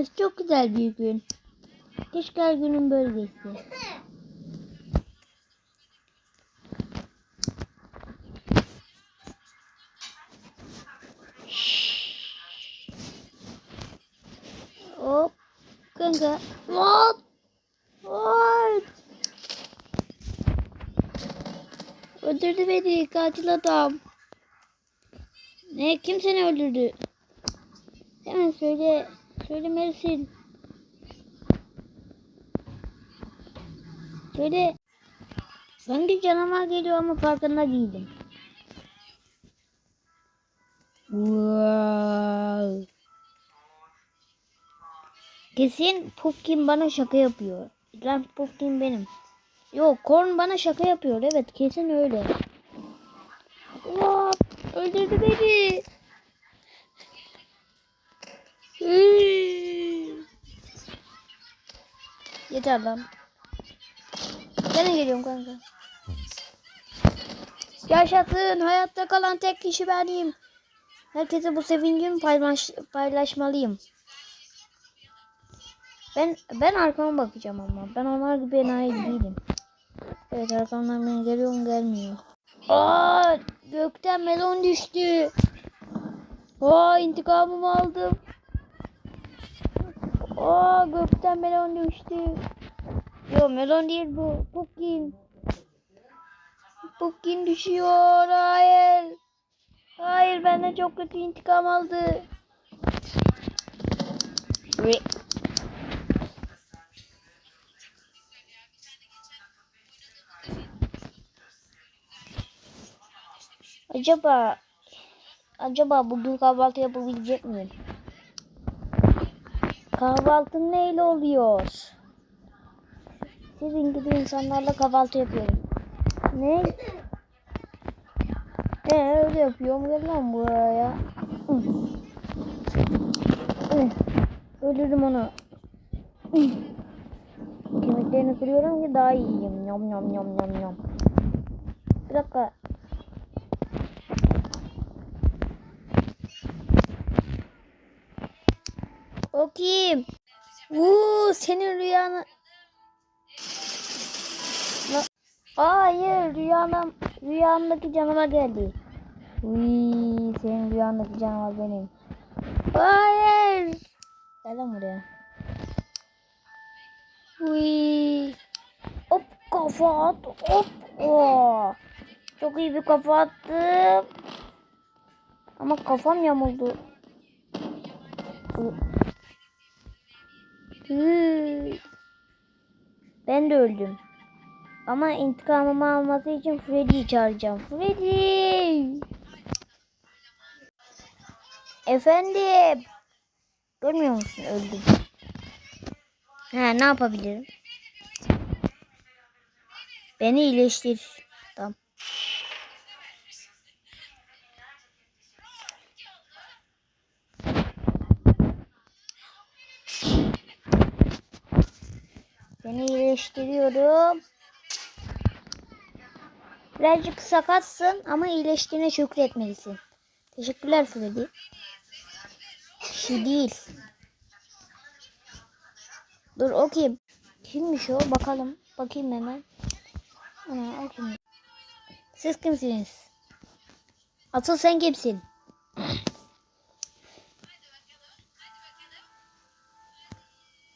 Evet çok güzel bir gün. Keşke her günün böyle geçse. Hop. Kanka. What? What? Öldürdü beni katil adam. Ne kim seni öldürdü? Hemen söyle. Söylemelisin. Söyle. Sanki canavar geliyor ama farkında değilim. Wow. Kesin Pumpkin bana şaka yapıyor. Lan Pumpkin benim. Yok Korn bana şaka yapıyor. Evet kesin öyle. Wow. Öldürdü beni. Yeter lan. Ben de geliyorum kanka. Yaşasın. Hayatta kalan tek kişi benim. Herkese bu sevincimi paylaş, paylaşmalıyım. Ben ben arkama bakacağım ama. Ben onlar gibi enayi değilim. Evet arkamdan beni geliyor mu gelmiyor. Aa gökten melon düştü. Aa intikamımı aldım. Aa gökten melon düştü. Yo melon değil bu. Pumpkin. Pumpkin düşüyor. Hayır. Hayır benden çok kötü intikam aldı. Acaba acaba bugün kahvaltı yapabilecek miyim? Kahvaltı neyle oluyor? Sizin gibi insanlarla kahvaltı yapıyorum. Ne? Ee öyle yapıyorum. Gel lan buraya. Öldürdüm onu. Kemiklerini kırıyorum ki daha iyi yiyeyim. Yom yom yom yom yom. Bir dakika. O kim? Uuu senin rüyanı... Hayır rüyanım, rüyamdaki canavar geldi. Uy, senin rüyandaki canavar benim. Hayır. Gel lan buraya. Uy. Hop kafa at. Hop. Oo. Çok iyi bir kafa attım. Ama kafam yamuldu. Hı. Ben de öldüm. Ama intikamımı alması için Freddy'yi çağıracağım. Freddy! Efendim? Görmüyor musun? Öldüm. Ha ne yapabilirim? Beni iyileştir. Tamam. Seni iyileştiriyorum. Birazcık sakatsın ama iyileştiğine şükretmelisin. Teşekkürler Freddy. Şey değil. Dur o kim? Kimmiş o? Bakalım. Bakayım hemen. Ana o? Siz kimsiniz? Asıl sen kimsin?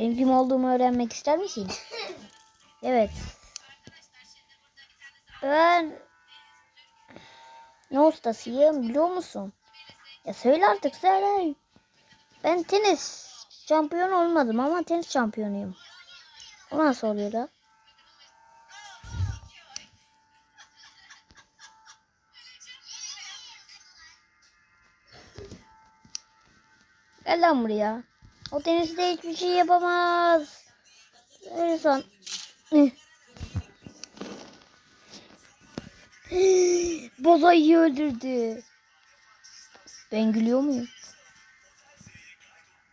Benim kim olduğumu öğrenmek ister misin? Evet. Ben ne ustasıyım biliyor musun? Ya söyle artık söyle. Ben tenis şampiyon olmadım ama tenis şampiyonuyum. O nasıl oluyor da? Gel lan buraya. O teniste hiçbir şey yapamaz. Öyle. Eh. Bozayı öldürdü. Ben gülüyor muyum?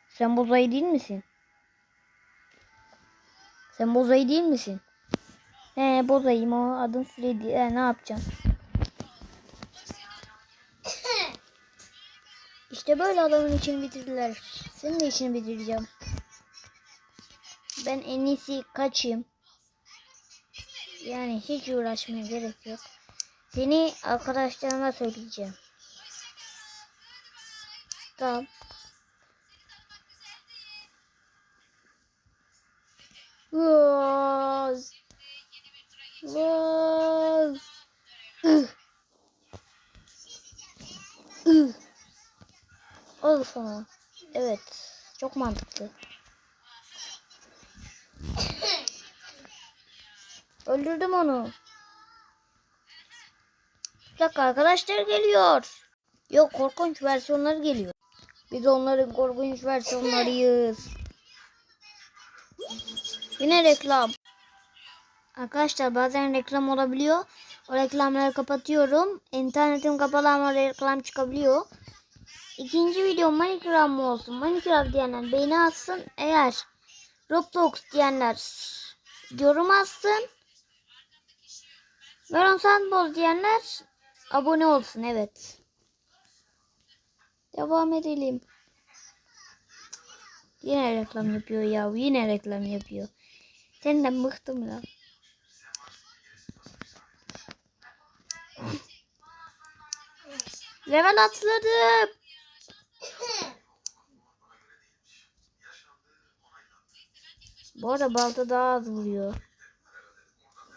Sen bozayı değil misin? Sen bozayı değil misin? He bozayım o adın Freddy. He, ne yapacağım? İşte böyle adamın işini bitirdiler. Senin de işini bitireceğim. Ben en iyisi kaçayım. Yani hiç uğraşmaya gerek yok. Seni arkadaşlarıma söyleyeceğim. Tamam. Vaz. Vaz. Sana. Evet. Çok mantıklı. Öldürdüm onu. Bir dakika arkadaşlar geliyor. Yok korkunç versiyonları geliyor. Biz onların korkunç versiyonlarıyız. Yine reklam. Arkadaşlar bazen reklam olabiliyor. O reklamları kapatıyorum. İnternetim kapalı ama reklam çıkabiliyor. İkinci video Minecraft mı olsun? Minecraft diyenler beğeni atsın. Eğer Roblox diyenler yorum atsın. Melon Sandbox diyenler abone olsun. Evet. Devam edelim. Yine reklam yapıyor ya. Yine reklam yapıyor. Senden bıktım ya. Level atladım. Bu arada balta daha az vuruyor.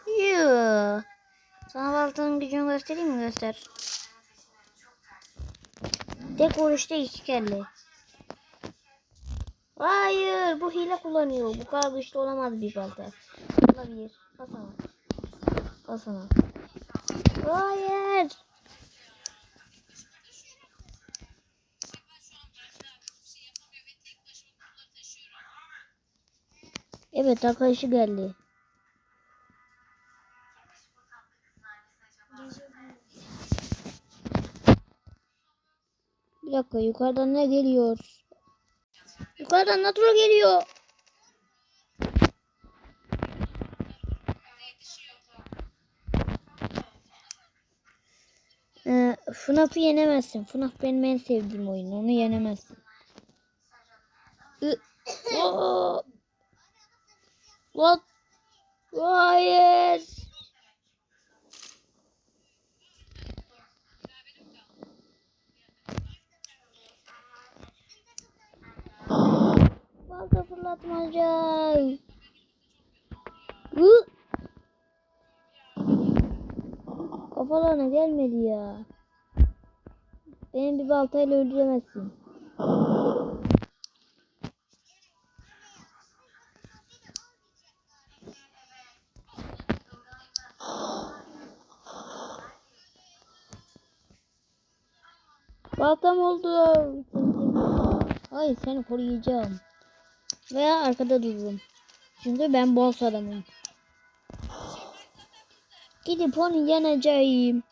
Yuh. Sana baltanın gücünü göstereyim mi? Göster. Tek vuruşta iki kelle. Hayır. Bu hile kullanıyor. Bu kadar güçlü olamaz bir balta. Olabilir. Al sana. Al sana. Hayır. Evet arkadaşı geldi. Bir dakika yukarıdan ne geliyor? Yukarıdan Naturo geliyor. Ee, FNAF'ı yenemezsin. FNAF benim en sevdiğim oyun. Onu yenemezsin. Balta fırlatmaca. Kafalarına gelmedi ya. Beni bir baltayla öldüremezsin. Baltam oldu. Hayır seni koruyacağım. Veya arkada dururum. Çünkü ben boss adamım. Gidip onu yeneceğim.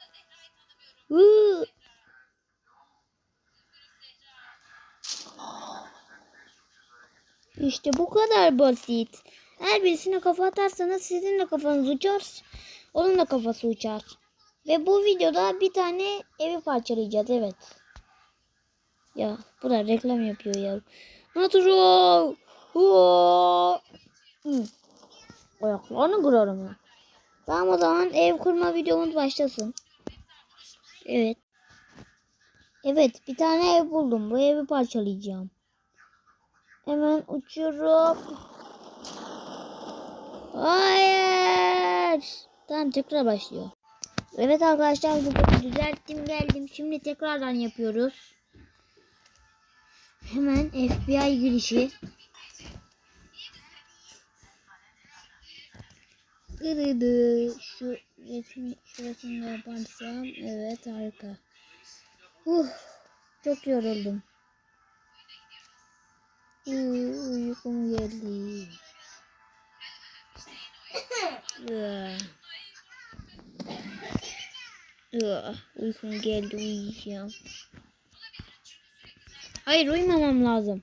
Huu. İşte bu kadar basit. Her birisine kafa atarsanız sizin de kafanız uçar. Onun da kafası uçar. Ve bu videoda bir tane evi parçalayacağız evet. Ya bu da reklam yapıyor ya. Natural. Hı. Ayaklarını kırarım ya. Tamam o zaman ev kurma videomuz başlasın. Evet. Evet bir tane ev buldum. Bu evi parçalayacağım. Hemen uçuyorum. Hayır. Tamam tekrar başlıyor. Evet arkadaşlar bu düzelttim geldim. Şimdi tekrardan yapıyoruz. Hemen FBI girişi. Gırıdı. Şu resim, şurasını yaparsam. Evet harika. Uh, çok yoruldum. Uh, uykum geldi. Uykum geldi uyuyacağım. Hayır uyumamam lazım.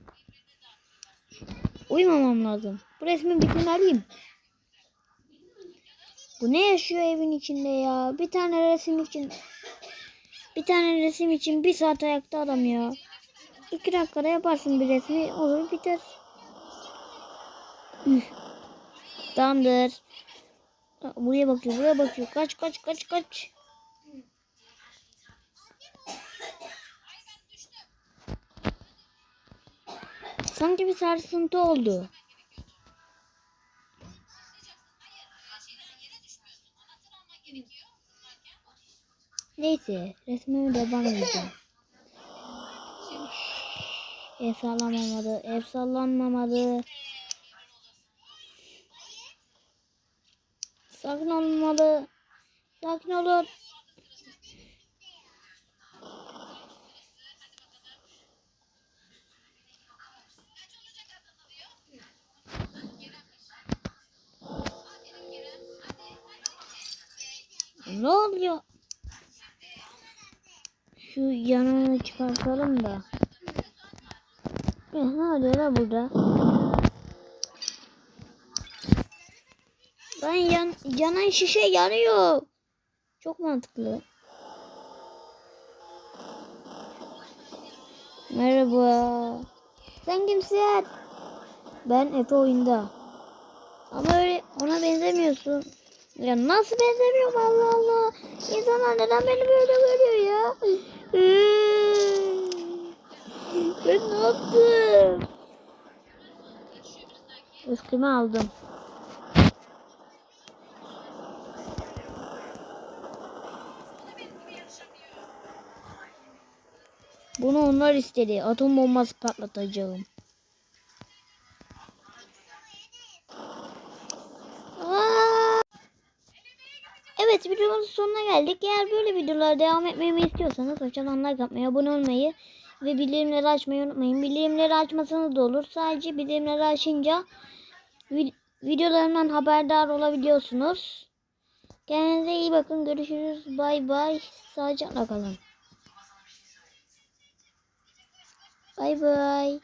Uyumamam lazım. Bu resmi bitirmeliyim. Bu ne yaşıyor evin içinde ya? Bir tane resim için bir tane resim için bir saat ayakta adam ya. İki dakikada yaparsın bir resmi olur biter. Üh. Tamamdır. Buraya bakıyor, buraya bakıyor. Kaç, kaç, kaç, kaç. Sanki bir sarsıntı oldu. Neyse, resmime devam edeceğim. Ev sallanmamalı, ev sallanmamalı. Sakin olmalı. Sakin olun. Ne oluyor? Şu yanını çıkartalım da. Eh, ne oluyor la burada? Lan yan, yanan şişe yanıyor. Çok mantıklı. Merhaba. Sen kimsin? Ben Efe oyunda. Ama öyle ona benzemiyorsun. Ya nasıl benzemiyorum Allah Allah. İnsanlar neden beni böyle görüyor ya? Ben ne yaptım? Üstüme aldım. Bunu onlar istedi. Atom bombası patlatacağım. Aa! Evet videomuzun sonuna geldik. Eğer böyle videolar devam etmemi istiyorsanız aşağıdan like atmayı, abone olmayı ve bildirimleri açmayı unutmayın. Bildirimleri açmasanız da olur. Sadece bildirimleri açınca vid- videolarımdan haberdar olabiliyorsunuz. Kendinize iyi bakın. Görüşürüz. Bay bay. Sağlıcakla kalın. Bay bay.